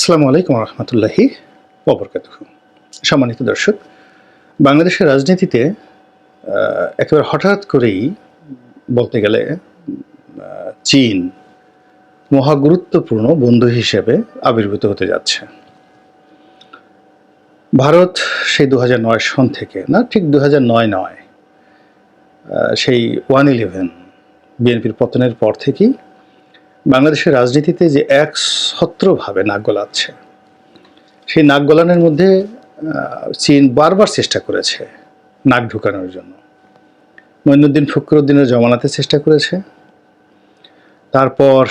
আসসালামু আলাইকুম রহমতুল্লাহি ওবরকাত সম্মানিত দর্শক, বাংলাদেশের রাজনীতিতে একেবারে হঠাৎ করেই বলতে গেলে চীন মহা গুরুত্বপূর্ণ বন্ধু হিসেবে আবির্ভূত হতে যাচ্ছে। ভারত সেই দু সন থেকে, না, ঠিক দু নয় নয় সেই ওয়ান ইলেভেন বিএনপির পতনের পর থেকেই বাংলাদেশের রাজনীতিতে যে এক ছত্রভাবে নাক গলাচ্ছে, সেই নাক গলানোর মধ্যে চীন বারবার চেষ্টা করেছে নাক ঢুকানোর জন্য। মঈনুদ্দিন ফখরুদ্দিনের জমানাতে চেষ্টা করেছে। তারপর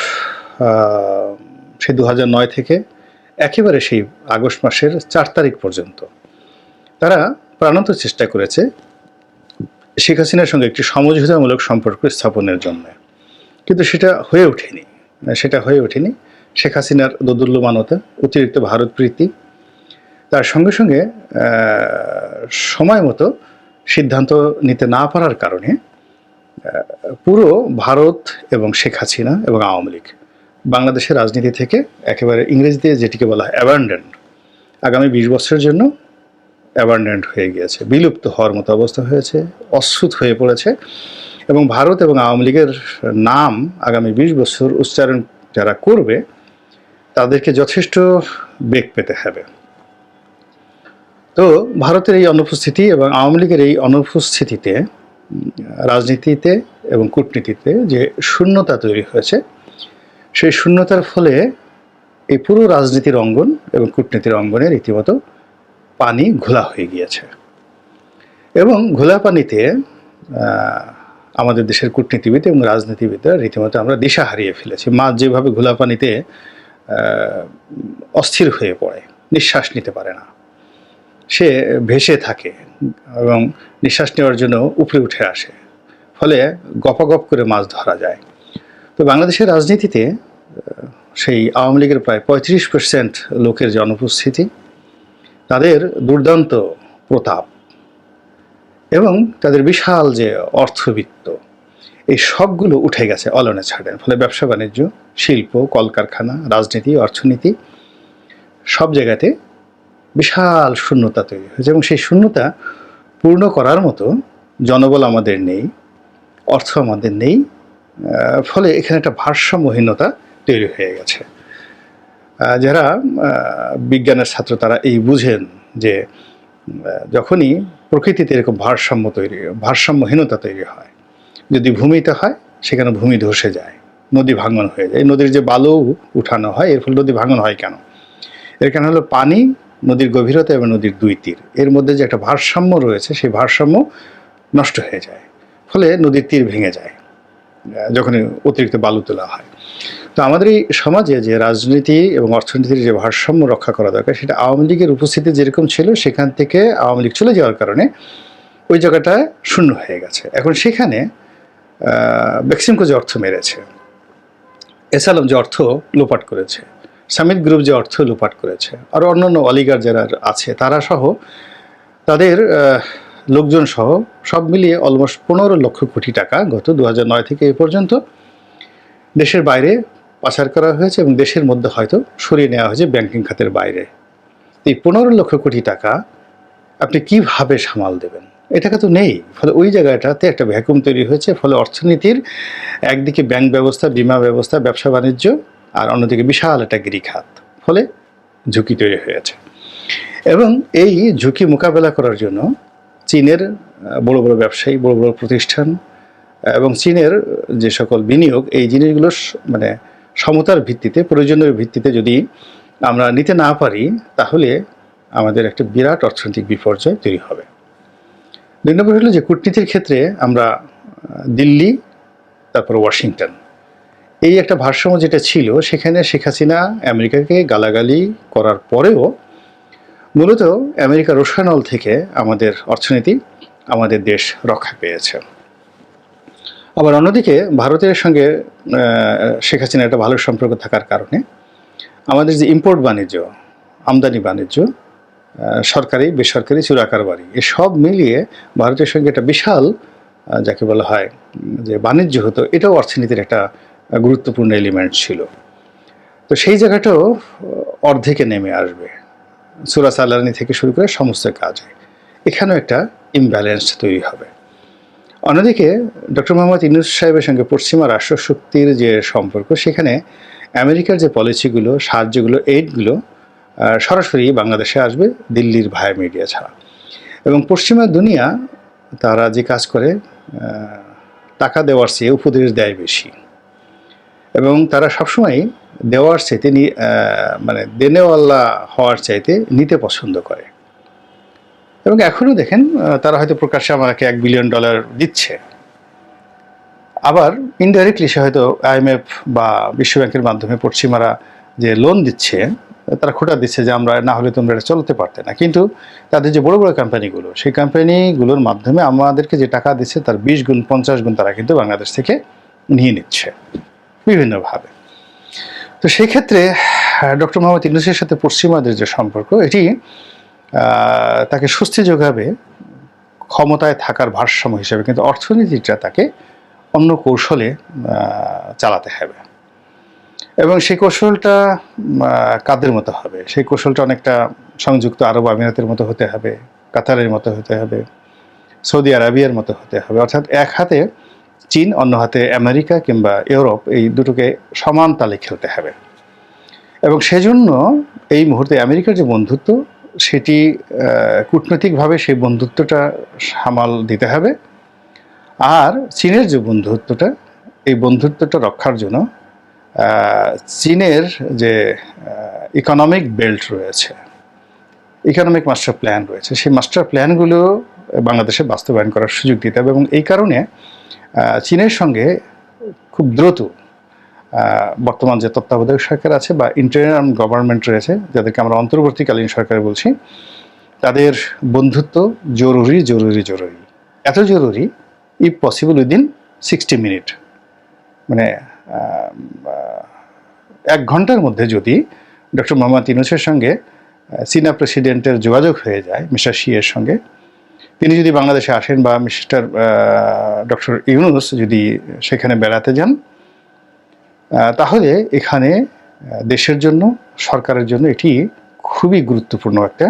সে দু নয় থেকে একেবারে সেই আগস্ট মাসের চার তারিখ পর্যন্ত তারা প্রাণান্ত চেষ্টা করেছে শেখ হাসিনার সঙ্গে একটি সমঝোতামূলক সম্পর্ক স্থাপনের জন্য। কিন্তু সেটা হয়ে ওঠেনি। সেটা হয়ে ওঠেনি। শেখ হাসিনার দোদুল্যমানতা, অতিরিক্ত ভারত প্রীতি। তার সঙ্গে সঙ্গে সময় মতো সিদ্ধান্ত নিতে না পারার কারণে পুরো ভারত এবং শেখ হাসিনা এবং আওয়ামী লীগ বাংলাদেশের রাজনীতি থেকে একেবারে ইংরেজিতে যেটিকে বলা হয় অ্যাবান্ডেন্ড আগামী বিশ বছরের জন্য অ্যাবান্ডেন্ট হয়ে গিয়েছে, বিলুপ্ত হওয়ার মতো অবস্থা হয়েছে, অশ্রুত হয়ে পড়েছে এবং ভারত এবং আওয়ামী লীগের নাম আগামী বিশ বছর উচ্চারণ যারা করবে, তাদেরকে যথেষ্ট বেগ পেতে হবে। তো ভারতের এই অনুপস্থিতি এবং আওয়ামী লীগের এই অনুপস্থিতিতে, রাজনীতিতে এবং কূটনীতিতে যে শূন্যতা তৈরি হয়েছে, সেই শূন্যতার ফলে এই পুরো রাজনীতির অঙ্গন এবং কূটনীতির অঙ্গনে রীতিমতো পানি ঘোলা হয়ে গিয়েছে। এবং ঘোলা পানিতে আমাদের দেশের কূটনীতিবিদ এবং রাজনীতিবিদরা রীতিমতো আমরা দিশা হারিয়ে ফেলেছি। মাছ যেভাবে ঘোলা পানিতে অস্থির হয়ে পড়ে, নিঃশ্বাস নিতে পারে না। সে ভেসে থাকে এবং নিঃশ্বাস নেওয়ার জন্য উপরে উঠে আসে। ফলে গপাগপ করে মাছ ধরা যায়। তো বাংলাদেশের রাজনীতিতে সেই আওয়ামী লীগের প্রায় পঁয়ত্রিশ পার্সেন্ট লোকের যে অনুপস্থিতি তাদের দুর্দান্ত প্রতাপ এবং তাদের বিশাল যে অর্থবিত্ত, এই সবগুলো উঠে গেছে অলনে ছাড়েন ফলে ব্যবসা বাণিজ্য, শিল্প, কলকারখানা, রাজনীতি, অর্থনীতি সব জায়গাতে বিশাল শূন্যতা তৈরি হয়েছে এবং সেই শূন্যতা পূর্ণ করার মতো জনবল আমাদের নেই, অর্থ আমাদের নেই ফলে এখানে একটা ভারসাম্যহীনতা তৈরি হয়ে গেছে। যারা বিজ্ঞানের ছাত্র, তারা এই বুঝেন যে যখনই প্রকৃতিতে এরকম ভারসাম্য তৈরি, ভারসাম্যহীনতা তৈরি হয়, যদি ভূমিতে হয়, সেখানে ভূমি ধসে যায়, নদী ভাঙন হয়ে যায়। নদীর যে বালু উঠানো হয়, এর ফলে নদী ভাঙন হয় কেন? এর কারণ হলো পানি, নদীর গভীরতা এবং নদীর দুই তীর। এর মধ্যে যে একটা ভারসাম্য রয়েছে, সেই ভারসাম্য নষ্ট হয়ে যায়। ফলে নদীর তীর ভেঙে যায় যখন অতিরিক্ত বালু তোলা হয়। তো আমাদের এই সমাজে যে রাজনীতি এবং অর্থনীতির যে ভারসাম্য রক্ষা করা দরকার, সেটা আওয়ামী লীগের উপস্থিতি যেরকম ছিল, সেখান থেকে আওয়ামী লীগ চলে যাওয়ার কারণে ওই জায়গাটা শূন্য হয়ে গেছে। এখন সেখানে বেক্সিমকো যে অর্থ মেরেছে, এসালাম যে অর্থ লোপাট করেছে সামিট গ্রুপ যে অর্থ লোপাট করেছে, আর অন্যান্য অলিগার যারা আছে, তারা সহ, তাদের লোকজন সহ সব মিলিয়ে অলমোস্ট পনেরো লক্ষ কোটি টাকা গত দু নয় থেকে এ পর্যন্ত দেশের বাইরে পাচার করা হয়েছে এবং দেশের মধ্যে হয়তো সরিয়ে নেওয়া হয়েছে ব্যাংকিং খাতের বাইরে। এই পনেরো লক্ষ কোটি টাকা আপনি কীভাবে সামাল দেবেন? এ টাকা তো নেই, ফলে ওই জায়গাটাতে একটা ভ্যাকুম তৈরি হয়েছে, ফলে অর্থনীতির একদিকে ব্যাংক ব্যবস্থা, বিমা ব্যবস্থা, ব্যবসা বাণিজ্য, আর অন্যদিকে বিশাল একটা গিরিখাত, ফলে ঝুঁকি তৈরি হয়েছে। এবং এই ঝুঁকি মোকাবেলা করার জন্য চীনের বড় বড় ব্যবসায়ী, বড় বড় প্রতিষ্ঠান, এবং চীনের যে সকল বিনিয়োগ, এই জিনিসগুলো মানে সমতার ভিত্তিতে, প্রয়োজনীয় ভিত্তিতে যদি আমরা নিতে না পারি, তাহলে আমাদের একটা বিরাট অর্থনৈতিক বিপর্যয় তৈরি হবে। দুই নম্বর হলো যে কূটনীতির ক্ষেত্রে আমরা দিল্লি, তারপর ওয়াশিংটন। এই একটা ভারসাম্য যেটা ছিল, সেখানে শেখ হাসিনা আমেরিকাকে গালাগালি করার পরেও মূলত আমেরিকা রোশানল থেকে আমাদের অর্থনীতি, আমাদের দেশ রক্ষা পেয়েছে। আবার অন্যদিকে ভারতের সঙ্গে শেখ হাসিনার একটা ভালো সম্পর্ক থাকার কারণে আমাদের যে ইম্পোর্ট বাণিজ্য, আমদানি বাণিজ্য সরকারি, বেসরকারি, চুরাকার বাড়ি এসব মিলিয়ে ভারতের সঙ্গে একটা বিশাল যাকে বলা হয়, যে বাণিজ্য হতো, এটাও অর্থনীতির একটা গুরুত্বপূর্ণ এলিমেন্ট ছিল। তো সেই জায়গাটাও অর্ধেকে নেমে আসবে। সুরা সালানি থেকে শুরু করে সমস্ত কাজে। এখানেও একটা ইমব্যালেন্স তৈরি হবে। অন্যদিকে ডক্টর মোহাম্মদ ইনুস সাহেবের সঙ্গে পশ্চিমা রাষ্ট্রশক্তির যে সম্পর্ক, সেখানে আমেরিকার যে পলিসিগুলো, সাহায্যগুলো এইডগুলো সরাসরি বাংলাদেশে আসবে দিল্লির ভায়া মিডিয়া ছাড়া। এবং পশ্চিমা দুনিয়া তারা যে কাজ করে টাকা দেওয়ার চেয়ে উপদেশ দেয় বেশি। এবং তারা সবসময় দেওয়ার চাইতে মানে দেনেওয়াল্লা হওয়ার চাইতে নিতে পছন্দ করে। এবং এখনও দেখেন তারা হয়তো প্রকাশ্যে আমাকে এক বিলিয়ন ডলার দিচ্ছে। আবার ইনডাইরেক্টলি সে হয়তো আইএমএফ বা বিশ্বব্যাংকের মাধ্যমে পশ্চিমারা যে লোন দিচ্ছে, তারা খোটা দিচ্ছে যে আমরা না হলে তোমরা এটা চলতে পারতে না। কিন্তু তাদের যে বড় বড় কোম্পানিগুলো সেই কোম্পানিগুলোর মাধ্যমে আমাদেরকে যে টাকা দিচ্ছে, তার বিশ গুণ, পঞ্চাশ গুণ তারা কিন্তু বাংলাদেশ থেকে নিয়ে নিচ্ছে, বিভিন্নভাবে। তো সেই ক্ষেত্রে ডক্টর মোহাম্মদ ইউনুসের সাথে পশ্চিমাদের যে সম্পর্ক, এটি তাকে স্বস্তি যোগাবে ক্ষমতায় থাকার ভারসাম্য হিসেবে, কিন্তু অর্থনীতিটা তাকে অন্য কৌশলে চালাতে হবে। এবং সেই কৌশলটা কাদের মতো হবে? সেই কৌশলটা অনেকটা সংযুক্ত আরব আমিরাতের মতো হতে হবে, কাতারের মতো হতে হবে, সৌদি আরবিয়ার মতো হতে হবে। অর্থাৎ এক হাতে চীন, অন্য হাতে আমেরিকা কিংবা ইউরোপ, এই দুটোকে সমান তালে খেলতে হবে। এবং সেজন্য এই মুহূর্তে আমেরিকার যে বন্ধুত্ব সেটি কূটনৈতিকভাবে সেই বন্ধুত্বটা সামাল দিতে হবে। আর চীনের যে বন্ধুত্বটা, এই বন্ধুত্বটা রক্ষার জন্য চীনের যে ইকোনমিক বেল্ট রয়েছে ইকোনমিক মাস্টার প্ল্যান রয়েছে, সেই মাস্টার প্ল্যানগুলো বাংলাদেশে বাস্তবায়ন করার সুযোগ দিতে হবে এবং এই কারণে চীনের সঙ্গে খুব দ্রুত বর্তমান যে তত্ত্বাবধায়ক সরকার আছে বা ইন্টারিয়াম গভর্নমেন্ট রয়েছে, যাদেরকে আমরা অন্তর্বর্তীকালীন সরকার বলছি, তাদের বন্ধুত্ব জরুরি জরুরি জরুরি। এত জরুরি if possible within sixty minute মানে এক ঘণ্টার মধ্যে যদি ডক্টর মোহাম্মদ ইনুসের সঙ্গে চীনা প্রেসিডেন্টের যোগাযোগ হয়ে যায়, মিস্টার শিয়ের সঙ্গে, তিনি যদি বাংলাদেশে আসেন বা মিস্টার ডক্টর ইউনুস যদি সেখানে বেড়াতে যান তাহলে এখানে দেশের জন্য, সরকারের জন্য এটি খুবই গুরুত্বপূর্ণ একটা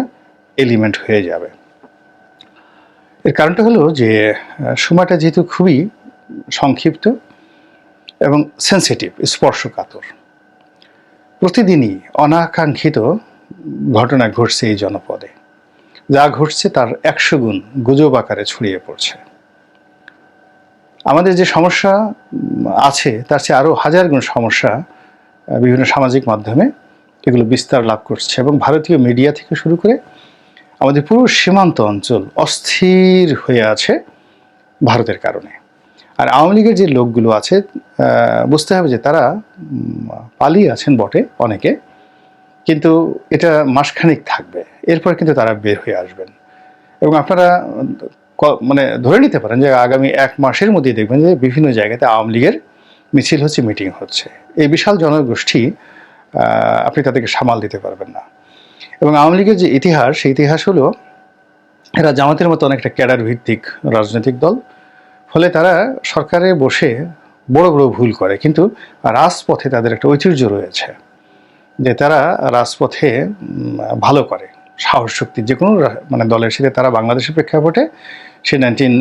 এলিমেন্ট হয়ে যাবে। এর কারণটা হলো যে সময়টা যেহেতু খুবই সংক্ষিপ্ত এবং সেন্সিটিভ স্পর্শকাতর। প্রতিদিনই অনাকাঙ্ক্ষিত ঘটনা ঘটছে এই জনপদে। যা ঘটছে তার একশো গুণ গুজব আকারে ছড়িয়ে পড়ছে। আমাদের যে সমস্যা আছে, তার চেয়ে আরও হাজার গুণ সমস্যা বিভিন্ন সামাজিক মাধ্যমে এগুলো বিস্তার লাভ করছে এবং ভারতীয় মিডিয়া থেকে শুরু করে আমাদের পুরো সীমান্ত অঞ্চল অস্থির হয়ে আছে ভারতের কারণে। আর আওয়ামী লীগের যে লোকগুলো আছে বুঝতে হবে যে তারা পালিয়ে আছেন বটে অনেকে, কিন্তু এটা মাসখানিক থাকবে। এরপর কিন্তু তারা বের হয়ে আসবেন। এবং আপনারা মানে ধরে নিতে পারেন যে আগামী এক মাসের মধ্যেই দেখবেন যে বিভিন্ন জায়গাতে আওয়ামী লীগের মিছিল হচ্ছে মিটিং হচ্ছে। এই বিশাল জনগোষ্ঠী আপনি তাদেরকে সামাল দিতে পারবেন না। এবং আওয়ামী লীগের যে ইতিহাস, সেই ইতিহাস হলো, এরা জামাতের মতো অনেকটা ক্যাডার ভিত্তিক রাজনৈতিক দল। ফলে তারা সরকারে বসে বড় বড় ভুল করে, কিন্তু রাজপথে তাদের একটা ঐতিহ্য রয়েছে যে তারা রাজপথে ভালো করে। সাহস, শক্তি যে কোনো মানে দলের সাথে তারা বাংলাদেশের প্রেক্ষাপটে সেই নাইনটিন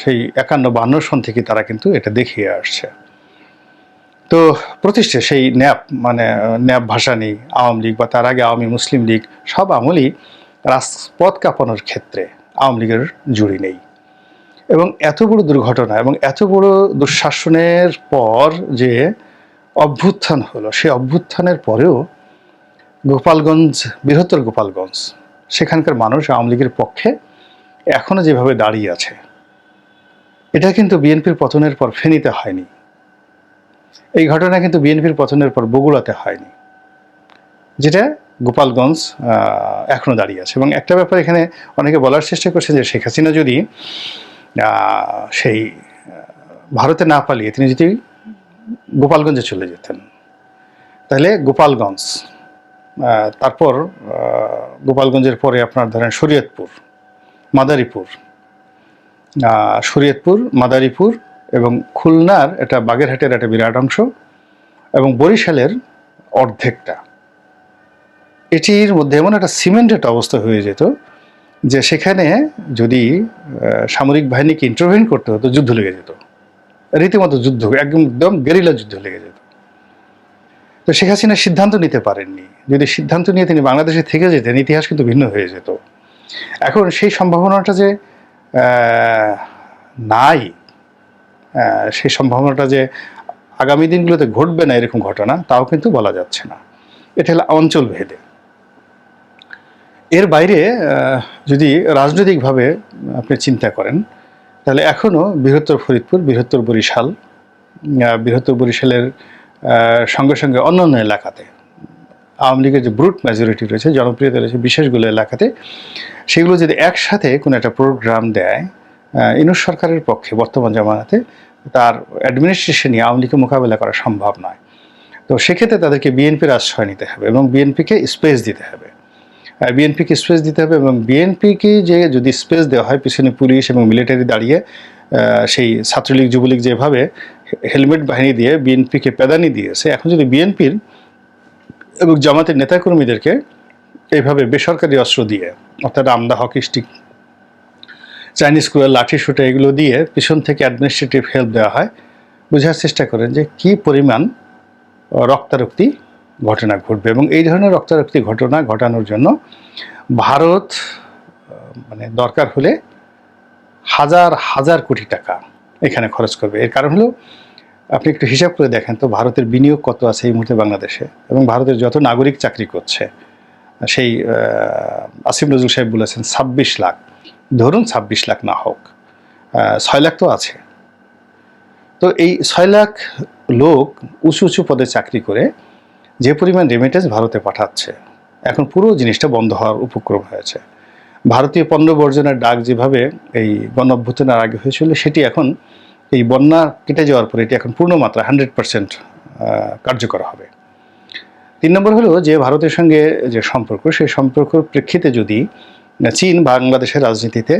সেই একান্ন বান্ন সন থেকে তারা কিন্তু এটা দেখিয়ে আসছে। তো প্রতিষ্ঠা সেই ন্যাপ মানে ন্যাপ ভাষা নেই, আওয়ামী লীগ বা তার আগে আওয়ামী মুসলিম লীগ, সব আমলই রাজপথ কাঁপানোর ক্ষেত্রে আওয়ামী লীগের জুড়ি নেই। এবং এত বড় দুর্ঘটনা এবং এত বড় দুঃশাসনের পর যে অভ্যুত্থান হলো সেই অভ্যুত্থানের পরেও গোপালগঞ্জ, বৃহত্তর গোপালগঞ্জ, সেখানকার মানুষ আওয়ামী লীগের পক্ষে এখনও যেভাবে দাঁড়িয়ে আছে এটা কিন্তু বিএনপির পতনের পর ফেনীতে হয়নি। এই ঘটনা কিন্তু বিএনপির পতনের পর বগুড়াতে হয়নি যেটা গোপালগঞ্জ আহ, এখনও দাঁড়িয়ে আছে। এবং একটা ব্যাপার এখানে অনেকে বলার চেষ্টা করছে যে শেখ হাসিনা যদি সেই ভারতে না পালিয়ে তিনি যদি গোপালগঞ্জে চলে যেতেন তাহলে গোপালগঞ্জ তারপর গোপালগঞ্জের পরে আপনার ধরেন শরীয়তপুর মাদারীপুর শরীয়তপুর, মাদারীপুর এবং খুলনার এটা বাগেরহাটের একটা বিরাট অংশ এবং বরিশালের অর্ধেকটা। এটির মধ্যে এমন একটা সিমেন্টেড অবস্থা হয়ে যেত যে সেখানে যদি সামরিক বাহিনীকে ইন্টারভেন করতে হতো, যুদ্ধ লেগে যেত। রীতিমতো যুদ্ধ একদম গেরিলা যুদ্ধ লেগে যেত। তো শেখ হাসিনা সিদ্ধান্ত নিতে পারেননি। যদি সিদ্ধান্ত নিয়ে তিনি বাংলাদেশে থেকে যেতেন, ইতিহাস কিন্তু ভিন্ন হয়ে যেত। এখন সেই সম্ভাবনাটা যে নাই সেই সম্ভাবনাটা যে আগামী দিনগুলোতে ঘটবে না এরকম ঘটনা, তাও কিন্তু বলা যাচ্ছে না। এটা হলো অঞ্চল ভেদে। এর বাইরে যদি রাজনৈতিকভাবে আপনি চিন্তা করেন, তাহলে এখনও বৃহত্তর ফরিদপুর, বৃহত্তর বরিশাল বৃহত্তর বরিশালের সঙ্গে সঙ্গে অন্যান্য এলাকাতে আওয়ামী লীগের যে ব্রুট মেজরিটি রয়েছে, জনপ্রিয়তা রয়েছে বিশেষগুলো এলাকাতে, সেগুলো যদি একসাথে কোনো একটা প্রোগ্রাম দেয় ইনুস সরকারের পক্ষে বর্তমান জামানাতে তার অ্যাডমিনিস্ট্রেশনই আওয়ামী লীগকে মোকাবেলা করা সম্ভব নয়। তো সেক্ষেত্রে তাদেরকে বিএনপির আশ্রয় নিতে হবে এবং বিএনপিকে স্পেস দিতে হবে। বিএনপিকে স্পেস দিতে হবে এবং বিএনপিকে যে যদি স্পেস দেওয়া হয়, পিছনে পুলিশ এবং মিলিটারি দাঁড়িয়ে সেই ছাত্রলীগ, যুবলীগ যেভাবে হেলমেট বাহিনী দিয়ে বিএনপিকে পেদানি দিয়েছে, এখন যদি বিএনপির এবং জামাতের নেতাকর্মীদেরকে এইভাবে বেসরকারি অস্ত্র দিয়ে, অর্থাৎ আমদা হকি স্টিক চাইনিজ কুয়ার লাঠি শুটে এগুলো দিয়ে পিছন থেকে অ্যাডমিনিস্ট্রেটিভ হেল্প দেওয়া হয়। বোঝার চেষ্টা করেন যে কি পরিমাণ রক্তারক্তি ঘটনা ঘটবে এবং এই ধরনের রক্তারক্তি ঘটনা ঘটানোর জন্য ভারত মানে দরকার হলে হাজার হাজার কোটি টাকা এখানে খরচ করবে। এর কারণ হলো আপনি একটু হিসাব করে দেখেন তো ভারতের বিনিয়োগ কত আছে এই মুহূর্তে বাংলাদেশে? এবং ভারতের যত নাগরিক চাকরি করছে, সেই আসিফ নজরুল সাহেব বলেছেন ছাব্বিশ লাখ। ধরুন ছাব্বিশ লাখ না হোক ছয় লাখ তো আছে। তো এই ছয় লাখ লোক উঁচু উঁচু পদে চাকরি করে যে পরিমাণ রেমিটেন্স ভারতে পাঠাচ্ছে, এখন পুরো জিনিসটা বন্ধ হওয়ার উপক্রম হয়েছে। ভারতীয় পণ্য বর্জনের ডাক যেভাবে এই গণ আগে হয়েছিল, সেটি এখন এই বন্যা কেটে যাওয়ার পরে এটি এখন পূর্ণ মাত্রা হান্ড্রেড পার্সেন্ট কার্যকর হবে। তিন নম্বর হলো যে ভারতের সঙ্গে যে সম্পর্ক, সেই সম্পর্কের প্রেক্ষিতে যদি চীন বাংলাদেশের রাজনীতিতে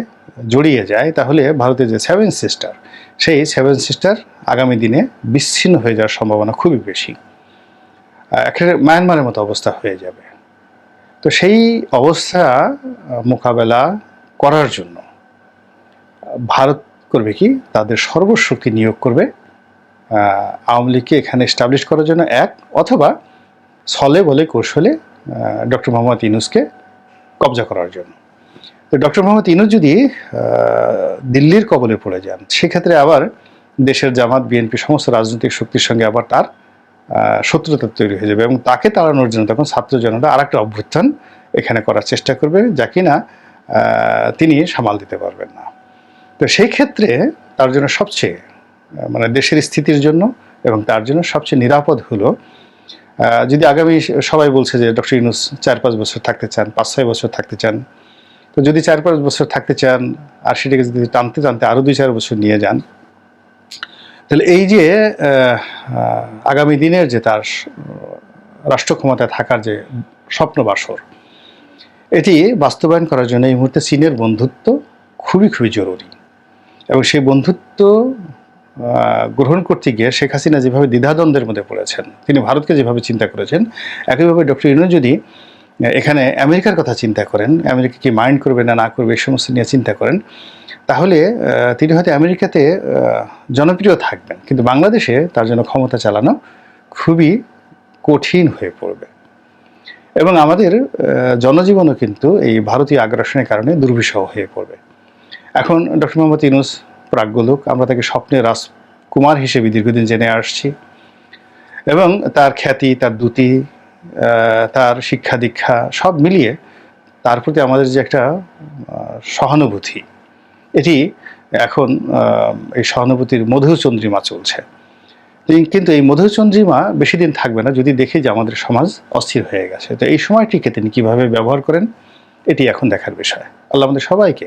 জড়িয়ে যায়, তাহলে ভারতের যে সেভেন সিস্টার, সেই সেভেন সিস্টার আগামী দিনে বিচ্ছিন্ন হয়ে যাওয়ার সম্ভাবনা খুবই বেশি। একেবারে মায়ানমারের মতো অবস্থা হয়ে যাবে। তো সেই অবস্থা মোকাবেলা করার জন্য ভারত করবে কি? তাদের সর্বশক্তি নিয়োগ করবে আওয়ামী লীগকে এখানে এস্টাবলিশ করার জন্য এক, অথবা ছলে বলে কৌশলে ডক্টর মোহাম্মদ ইনুসকে কবজা করার জন্য। তো ডক্টর মোহাম্মদ ইনুস যদি দিল্লির কবলে পড়ে যান, সেক্ষেত্রে আবার দেশের জামাত, বিএনপি সমস্ত রাজনৈতিক শক্তির সঙ্গে আবার তার শত্রুতা তৈরি হয়ে যাবে এবং তাকে তাড়ানোর জন্য তখন ছাত্র জনতা আর একটা অভ্যুত্থান এখানে করার চেষ্টা করবে, যা কিনা তিনি সামাল দিতে পারবেন না। তো সেই ক্ষেত্রে তার জন্য সবচেয়ে মানে দেশের স্থিতির জন্য এবং তার জন্য সবচেয়ে নিরাপদ হলো যদি আগামী সবাই বলছে যে ডক্টর ইউনুস চার পাঁচ বছর থাকতে চান, পাঁচ ছয় বছর থাকতে চান, তো যদি চার পাঁচ বছর থাকতে চান আর সেটাকে যদি টানতে টানতে আরও দুই চার বছর নিয়ে যান, তাহলে এই যে আগামী দিনের যে তার রাষ্ট্র ক্ষমতায় থাকার যে স্বপ্ন বাসর, এটি বাস্তবায়ন করার জন্য এই মুহূর্তে চীনের বন্ধুত্ব খুবই খুবই জরুরি। এবং সেই বন্ধুত্ব গ্রহণ করতে গিয়ে শেখ হাসিনা যেভাবে দ্বিধাদ্বন্দ্বের মধ্যে পড়েছেন, তিনি ভারতকে যেভাবে চিন্তা করেছেন, একইভাবে ডক্টর ইউনু যদি এখানে আমেরিকার কথা চিন্তা করেন, আমেরিকা কি মাইন্ড করবে না না করবে, এই সমস্ত নিয়ে চিন্তা করেন, তাহলে তিনি হয়তো আমেরিকাতে জনপ্রিয় থাকবেন। কিন্তু বাংলাদেশে তার জন্য ক্ষমতা চালানো খুবই কঠিন হয়ে পড়বে। এবং আমাদের জনজীবনও কিন্তু এই ভারতীয় আগ্রাসনের কারণে দুর্বিষহ হয়ে পড়বে। এখন ডক্টর মোহাম্মদ ইউনুস প্রাজ্ঞলোক আমরা তাকে স্বপ্নের রাজকুমার হিসেবে দীর্ঘদিন জেনে আসছি। এবং তার খ্যাতি, তার দ্যুতি তার শিক্ষা দীক্ষা সব মিলিয়ে তার প্রতি আমাদের যে একটা সহানুভূতি, এটি এখন এই সহানুভূতির মধুচন্দ্রিমা চলছে। কিন্তু এই মধুচন্দ্রিমা বেশি দিন থাকবে না যদি দেখি যে আমাদের সমাজ অস্থির হয়ে গেছে। তো এই সময়টিকে তিনি কীভাবে ব্যবহার করেন, এটি এখন দেখার বিষয়। আল্লাহ আমাদের সবাইকে